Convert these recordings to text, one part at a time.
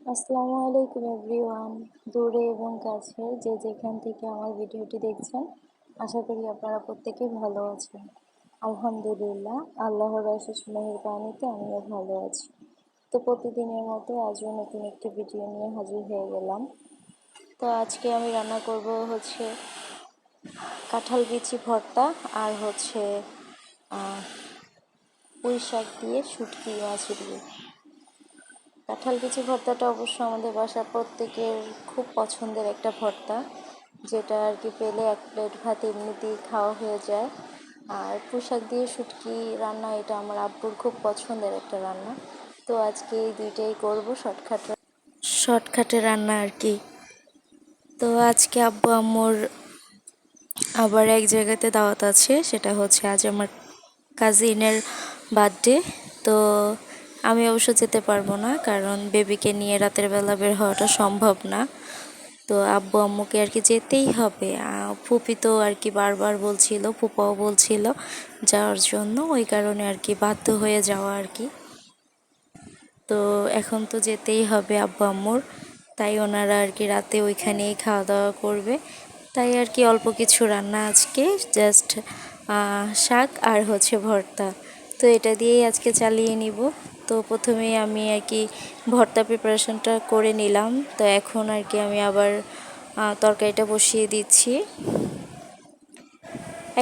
আসসালামু আলাইকুম এভরিওয়ান, দূরে এবং কাছে যে যেখান থেকে আমার ভিডিওটি দেখছেন, আশা করি আপনারা প্রত্যেকেই ভালো আছেন। আলহামদুলিল্লাহ, আল্লাহর অশেষ মেহেরবানিতে আমিও ভালো আছি। তো প্রতিদিনের মতো আজও নতুন একটি ভিডিও নিয়ে হাজির হয়ে গেলাম। তো আজকে আমি রান্না করব হচ্ছে কাঁঠাল বিচি ভর্তা আর হচ্ছে পুঁই শাক দিয়ে শুটকি মাছ দিয়ে। কাঁঠাল বিচি ভর্তাটা অবশ্য আমাদের বাসা প্রত্যেকের খুব পছন্দের একটা ভর্তা, যেটা আর কি পেলে এক প্লেট ভাত এমনিতেই খাওয়া হয়ে যায়। আর পোশাক দিয়ে শুটকি রান্না, এটা আমার আব্বুর খুব পছন্দের একটা রান্না। তো আজকে এই দুইটাই করব শর্টকাটে শর্টকাটে রান্না আর কি। তো আজকে আব্বু আম্মুর আবার এক জায়গাতে দাওয়াত আছে, সেটা হচ্ছে আজ আমার কাজিনের বার্থডে তো আমি অবশ্য যেতে পারব না, কারণ বেবিকে নিয়ে রাতের বেলা বের হওয়াটা সম্ভব না। তো আব্বু আম্মুকে আর কি যেতেই হবে। ফুপি তো আর কি বারবার বলছিল, ফুপাও বলছিল যাওয়ার জন্য, ওই কারণে আর কি বাধ্য হয়ে যাওয়া আর কি। তো এখন তো যেতেই হবে আব্বু আম্মুর। তাই ওনারা আর কি রাতে ওইখানেই খাওয়া দাওয়া করবে। তাই আর কি অল্প কিছু রান্না আজকে জাস্ট শাক আর হচ্ছে ভর্তা। তো এটা দিয়েই আজকে চালিয়ে নিব। তো প্রথমে আমি আর কি ভর্তা প্রিপারেশনটা করে নিলাম। তো এখন আর কি আমি আবার তরকারিটা বসিয়ে দিচ্ছি।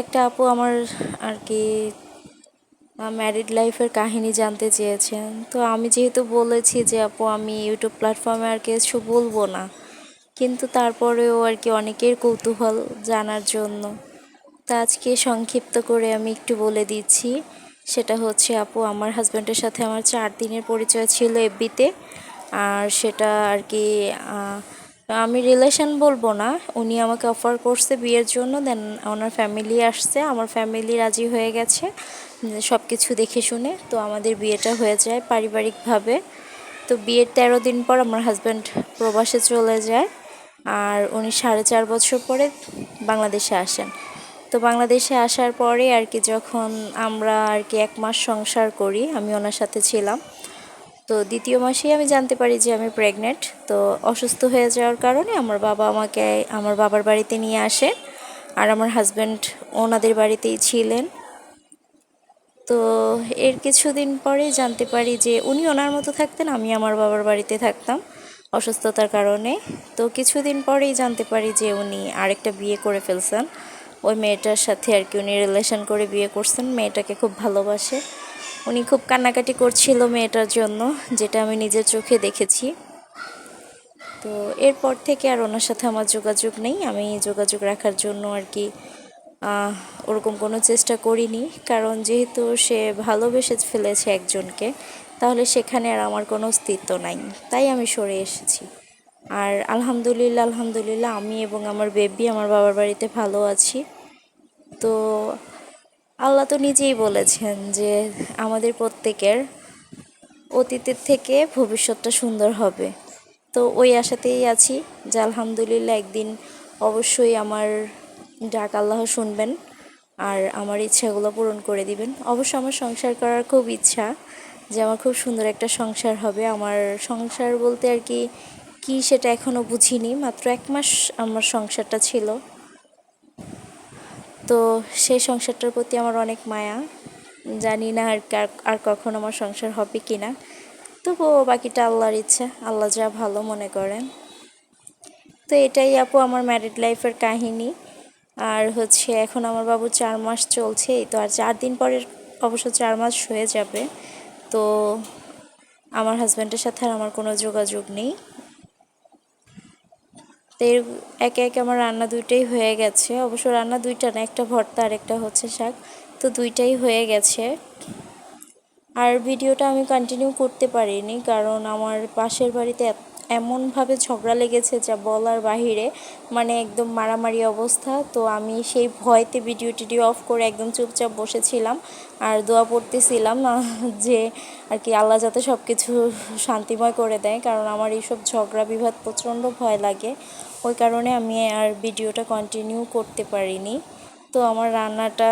একটা আপু আমার আর কি ম্যারিড লাইফের কাহিনী জানতে চেয়েছেন। তো আমি যেহেতু বলেছি যে, আপু, আমি ইউটিউব প্ল্যাটফর্মে আর কিছু বলব না, কিন্তু তারপরেও আর কি অনেকের কৌতূহল জানার জন্য। তা আজকে সংক্ষিপ্ত করে আমি একটু বলে দিচ্ছি। সেটা হচ্ছে, আপু, আমার হাজব্যান্ডের সাথে আমার চার দিনের পরিচয় ছিল এফবিতে আর সেটা আর কি আমি রিলেশন বলব না। উনি আমাকে অফার করছে বিয়ের জন্য দেন ওনার ফ্যামিলি আসছে। আমার ফ্যামিলি রাজি হয়ে গেছে সব কিছু দেখে শুনে। তো আমাদের বিয়েটা হয়ে যায় পারিবারিকভাবে। তো বিয়ের তেরো দিন পর আমার হাজব্যান্ড প্রবাসে চলে যায়। আর উনি সাড়ে চার বছর পরে বাংলাদেশে আসেন। তো বাংলাদেশে আসার পরে আর কি যখন আমরা আর কি এক মাস সংসার করি, আমি ওনার সাথে ছিলাম। তো দ্বিতীয় মাসেই আমি জানতে পারি যে আমি প্রেগনেন্ট তো অসুস্থ হয়ে যাওয়ার কারণে আমার বাবা আমাকে, আমার বাবার বাড়িতে নিয়ে আসে আর আমার হাজব্যান্ড ওনাদের বাড়িতেই ছিলেন। তো এর কিছুদিন পরে জানতে পারি যে উনি ওনার মতো থাকতেন, আমি আমার বাবার বাড়িতে থাকতাম অসুস্থতার কারণে। তো কিছুদিন পরেই জানতে পারি যে উনি আরেকটা বিয়ে করে ফেলছেন। ওই মেয়েটার সাথে আর কি উনি রিলেশন করে বিয়ে করছেন, মেয়েটাকে খুব ভালোবাসে। উনি খুব কান্নাকাটি করছিল মেয়েটার জন্য, যেটা আমি নিজের চোখে দেখেছি। তো এরপর থেকে আর ওনার সাথে আমার যোগাযোগ নেই। আমি যোগাযোগ রাখার জন্য আর কি ওরকম কোনো চেষ্টা করিনি। কারণ যেহেতু সে ভালোবেসে ফেলেছে একজনকে, তাহলে সেখানে আর আমার কোনো অস্তিত্ব নাই। তাই আমি সরে এসেছি। আর আলহামদুলিল্লাহ আলহামদুলিল্লাহ, আমি এবং আমার বেবি, আমার বাবার বাড়িতে ভালো আছি। তো আল্লাহ তো নিজেই বলেছেন যে আমাদের প্রত্যেকের অতীতের থেকে ভবিষ্যৎটা সুন্দর হবে। তো ওই আশাতেই আছি যে আলহামদুলিল্লাহ একদিন অবশ্যই আমার ডাক আল্লাহ শুনবেন আর আমার ইচ্ছাগুলো পূরণ করে দিবেন। অবশ্য আমার সংসার করার খুব ইচ্ছা যে আমার খুব সুন্দর একটা সংসার হবে। আমার সংসার বলতে আর কি কি সেটা এখনও বুঝিনি, মাত্র এক মাস আমার সংসারটা ছিল। তো সেই সংসারটার প্রতি আমার অনেক মায়া। জানি না আর আর কখন আমার সংসার হবে কি না। তবুও বাকিটা আল্লাহর ইচ্ছা, আল্লাহ যা ভালো মনে করেন। তো এটাই আপু আমার ম্যারিড লাইফের কাহিনী। আর হচ্ছে এখন আমার বাবু চার মাস চলছে, তো আর চার দিন পরে অবশ্য চার মাস হয়ে যাবে। তো আমার হাজব্যান্ডের সাথে আর আমার কোনো যোগাযোগ নেই। তো এর একে একে আমার রান্না দুইটাই হয়ে গেছে। অবশ্য রান্না দুইটা না, একটা ভর্তা আর একটা হচ্ছে শাক। তো দুইটাই হয়ে গেছে। আর ভিডিওটা আমি কন্টিনিউ করতে পারিনি, কারণ আমার পাশের বাড়িতে এমনভাবে ঝগড়া লেগেছে যা বলার বাহিরে মানে একদম মারামারি অবস্থা। তো আমি সেই ভয়তে ভিডিও টিডিও অফ করে একদম চুপচাপ বসেছিলাম আর দোয়া পড়তেছিলাম যে আর কি আল্লাহ যাতে সব কিছু শান্তিময় করে দেয়, কারণ আমার এইসব ঝগড়া বিভাদ প্রচণ্ড ভয় লাগে। ওই কারণে আমি আর ভিডিওটা কন্টিনিউ করতে পারিনি। তো আমার রান্নাটা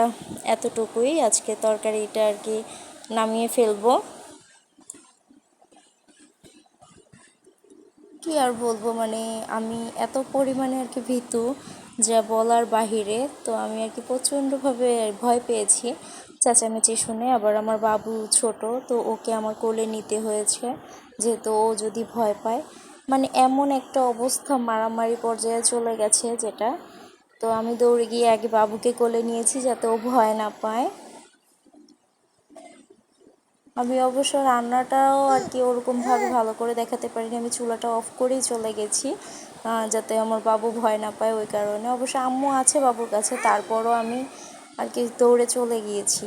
এতটুকুই। আজকে তরকারিটা আর কি নামিয়ে ফেলব। কি আর বলব? মানে আমি এত পরিমাণে আর কি ভীতু যা বলার বাহিরে, তো আমি আর কি প্রচণ্ডভাবে ভয় পেয়েছি। চেঁচামেচি শুনে আবার আমার বাবু ছোট, তো ওকে আমার কোলে নিতে হয়েছে, যেহেতু ও যদি ভয় পায়। মানে এমন একটা অবস্থা মারামারি পর্যায়ে চলে গেছে যেটা। তো আমি দৌড়ে গিয়ে আগে বাবুকে কোলে নিয়েছি যাতে ও ভয় না পায়। আমি অবশ্য রান্নাটাও আর কি ওরকমভাবে ভালো করে দেখাতে পারিনি। আমি চুলাটা অফ করেই চলে গেছি যাতে আমার বাবু ভয় না পায় ওই কারণে। অবশ্য আম্মু আছে বাবুর কাছে, তারপরও আমি আর কি দৌড়ে চলে গিয়েছি।